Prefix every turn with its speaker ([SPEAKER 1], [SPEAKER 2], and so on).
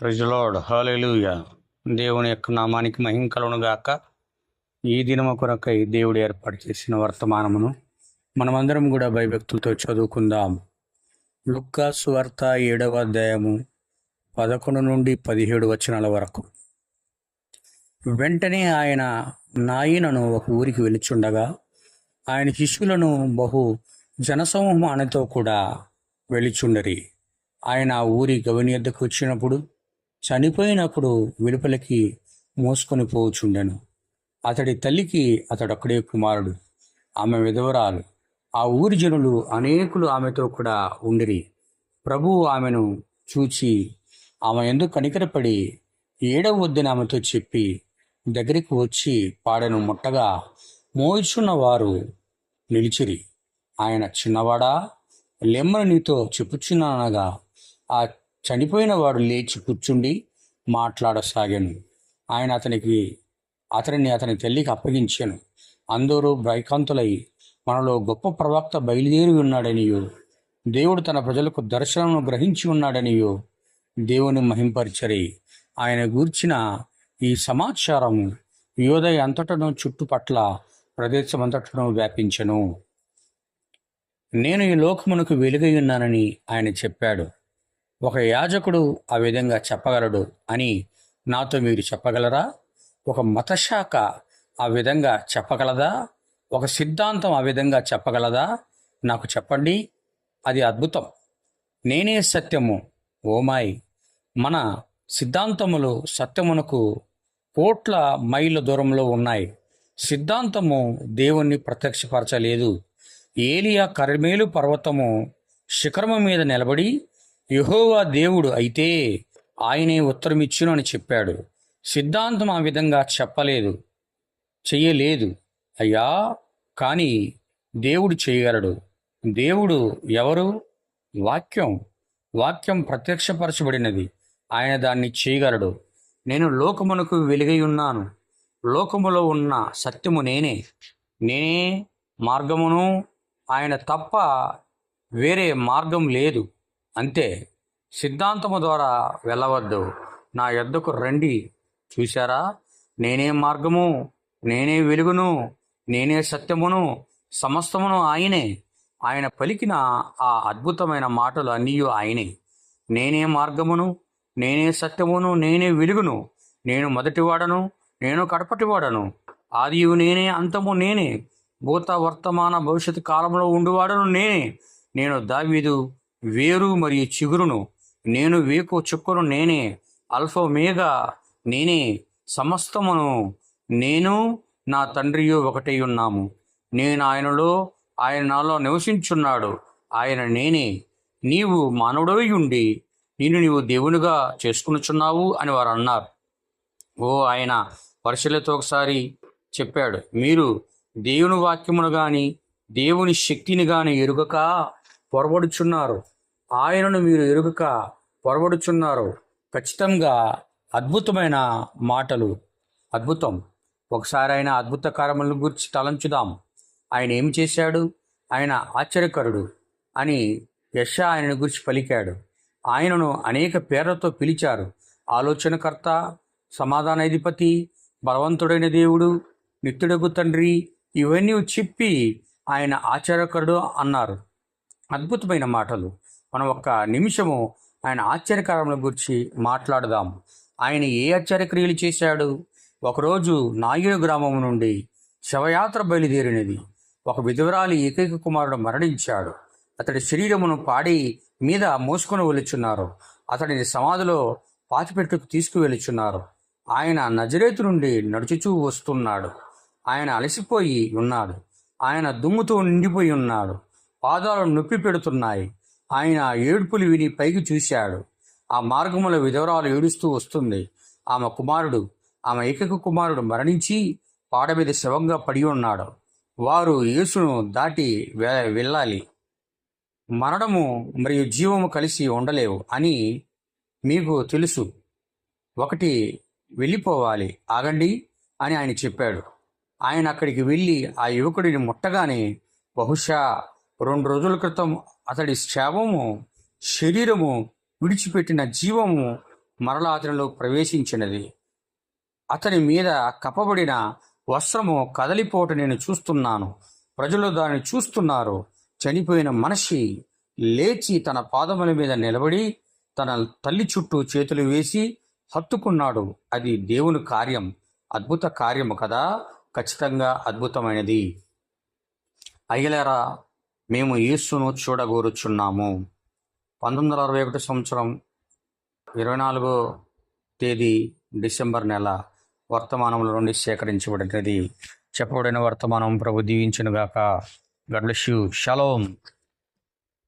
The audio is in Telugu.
[SPEAKER 1] ప్రజలోడ్ హాలెలూయ దేవుని యొక్క నామానికి మహింకలను గాక. ఈ దినము కొరకై దేవుడు ఏర్పాటు చేసిన వర్తమానమును మనమందరం కూడా భయభక్తులతో చదువుకుందాం. లుక్కా సువార్త ఏడవ అధ్యాయము పదకొండు నుండి పదిహేడు వచనాల వరకు. వెంటనే ఆయన నాయనను ఒక ఊరికి వెలుచుండగా ఆయన శిష్యులను బహు జనసమూహం ఆయనతో కూడా వెలిచుండరి. ఆయన ఆ ఊరి గవిని వచ్చినప్పుడు చనిపోయినప్పుడు వెలుపలికి మోసుకొని పోవచ్చుండెను అతడి తల్లికి అతడొక్కడే కుమారుడు ఆమె విధవరాలు. ఆ ఊరి జనులు అనేకులు ఆమెతో కూడా ఉండిరి. ప్రభువు ఆమెను చూచి ఆమె ఎందుకు కనికరపడి ఏడవ వద్దని ఆమెతో చెప్పి దగ్గరికి వచ్చి పాడెను ముట్టగా మోయిచున్న వారు నిలిచిరి. ఆయన చిన్నవాడా? లెమ్మను నీతో చెప్పుచున్నానగా ఆ చనిపోయిన వాడు లేచి కూర్చుండి మాట్లాడసాగాను. ఆయన అతనికి అతనిని అతని తల్లికి అప్పగించాను. అందరూ భయకాంతులై మనలో గొప్ప ప్రవక్త బయలుదేరి ఉన్నాడనియో. దేవుడు తన ప్రజలకు దర్శనము గ్రహించి ఉన్నాడనియో. దేవుని మహింపరిచరి. ఆయన గూర్చిన ఈ సమాచారము యోదయ అంతటను చుట్టుపట్ల ప్రదేశమంతటను వ్యాపించను. నేను ఈ లోకమునకు వెలుగై ఉన్నానని ఆయన చెప్పాడు. ఒక యాజకుడు ఆ విధంగా చెప్పగలడు అని నాతో మీరు చెప్పగలరా? ఒక మతశాఖ ఆ విధంగా చెప్పగలదా? ఒక సిద్ధాంతం ఆ విధంగా చెప్పగలదా? నాకు చెప్పండి. అది అద్భుతం. నేనే సత్యము. ఓమాయ్ మన సిద్ధాంతములు సత్యమునకు కోట్ల మైళ్ళ దూరంలో ఉన్నాయి. సిద్ధాంతము దేవుణ్ణి ప్రత్యక్షపరచలేదు. ఏలియా కర్మేలు పర్వతము శిఖరము మీద నిలబడి యహోవా దేవుడు అయితే ఆయనే ఉత్తరమిచ్చును అని చెప్పాడు. సిద్ధాంతం ఆ విధంగా చెప్పలేదు. చెయ్యలేదు. అయ్యా కానీ దేవుడు చేయగలడు. దేవుడు ఎవరు? వాక్యం. వాక్యం ప్రత్యక్షపరచబడినది. ఆయన దాన్ని చేయగలడు. నేను లోకమునకు వెలుగై ఉన్నాను లోకములో ఉన్న సత్యము నేనే. నేనే మార్గమును. ఆయన తప్ప వేరే మార్గం లేదు. అంతే. సిద్ధాంతము ద్వారా వెళ్ళవద్దు. నా యొద్దకు రండి. చూశారా? నేనే మార్గము నేనే వెలుగును నేనే సత్యమును సమస్తమును ఆయనే. ఆయన పలికిన ఆ అద్భుతమైన మాటలు అన్నీ ఆయనే. నేనే మార్గమును నేనే సత్యమును నేనే వెలుగును. నేను మొదటివాడను నేను కడపటివాడను. ఆదియు నేనే అంతము నేనే. భూత వర్తమాన భవిష్యత్తు కాలంలో ఉండువాడను నేనే. నేను దావీదు వేరు మరియు చిగురును నేను వేకు చుక్కను నేనే అల్ఫో నేనే సమస్తమును నేను నా తండ్రియు ఒకటై ఉన్నాము. నేను ఆయనలో ఆయన నాలో నివసించున్నాడు ఆయన నేనే. నీవు మానవుడై ఉండి నిన్ను నీవు దేవునిగా చేసుకునుచున్నావు అని వారు అన్నారు. ఓ ఆయన పరిశీలతో ఒకసారి చెప్పాడు మీరు దేవుని వాక్యమును గాని దేవుని శక్తిని గాని ఎరుగక పొరబడుచున్నారు. ఆయనను మీరు ఎరుగక పొరబడుచున్నారు. ఖచ్చితంగా అద్భుతమైన మాటలు. అద్భుతం. ఒకసారి ఆయన అద్భుత కార్యములను గురించి తలంచుదాం. ఆయన ఏం చేశాడు? ఆయన ఆశ్చర్యకరుడు అని యశ ఆయనను గురించి పలికాడు. ఆయనను అనేక పేర్లతో పిలిచారు. ఆలోచనకర్త సమాధానాధిపతి బలవంతుడైన దేవుడు నిత్యుడగు తండ్రి ఇవన్నీ చెప్పి ఆయన ఆచారకరుడు అన్నారు. అద్భుతమైన మాటలు. మనం ఒక్క నిమిషము ఆయన ఆశ్చర్యకరముల గురించి మాట్లాడదాం. ఆయన ఏ ఆశ్చర్యక్రియలు చేశాడు? ఒకరోజు నాయుడు గ్రామం నుండి శవయాత్ర బయలుదేరినది. ఒక విధవరాలి ఏకైక కుమారుడు మరణించాడు. అతడి శరీరమును పాడి మీద మోసుకొని వెలుచున్నారు అతడిని సమాధిలో పాచిపెట్టుకు తీసుకువెలుచున్నారు ఆయన నజరేతు నుండి నడుచుచూ వస్తున్నాడు. ఆయన అలసిపోయి ఉన్నాడు. ఆయన దుమ్ముతో నిండిపోయి ఉన్నాడు. పాదాలు నొప్పి పెడుతున్నాయి. ఆయన ఏడుపులు విని పైకి చూశాడు. ఆ మార్గముల విధవరాలు ఏడుస్తూ వస్తుంది. ఆమె కుమారుడు ఆమె ఏకైక కుమారుడు మరణించి పాడ మీద శవంగా పడి ఉన్నాడు. వారు యేసును దాటి వెళ్ళాలి. మరణము మరియు జీవము కలిసి ఉండలేవు అని మీకు తెలుసు. ఒకటి వెళ్ళిపోవాలి. ఆగండి అని ఆయన చెప్పాడు. ఆయన అక్కడికి వెళ్ళి ఆ యువకుడిని ముట్టగానే బహుశా రెండు రోజుల క్రితం అతడి శవము శరీరము విడిచిపెట్టిన జీవము మరలా అతనిలో ప్రవేశించినది. అతని మీద కప్పబడిన వస్త్రము కదలిపోట నేను చూస్తున్నాను. ప్రజలు దాన్ని చూస్తున్నారు. చనిపోయిన మనిషి లేచి తన పాదముల మీద నిలబడి తన తల్లి చుట్టూ చేతులు వేసి హత్తుకున్నాడు. అది దేవుని కార్యం. అద్భుత కార్యము కదా. ఖచ్చితంగా అద్భుతమైనది. అయ్యలేరా మేము యేసును చూడగోరుచున్నాము. పంతొమ్మిది వందల అరవై ఒకటి సంవత్సరం ఇరవై నాలుగో తేదీ డిసెంబర్ నెల వర్తమానంలో నుండి సేకరించబడినది. చెప్పబడిన వర్తమానం ప్రభు దీవించునుగాక. గడ్లష్యూ షలోం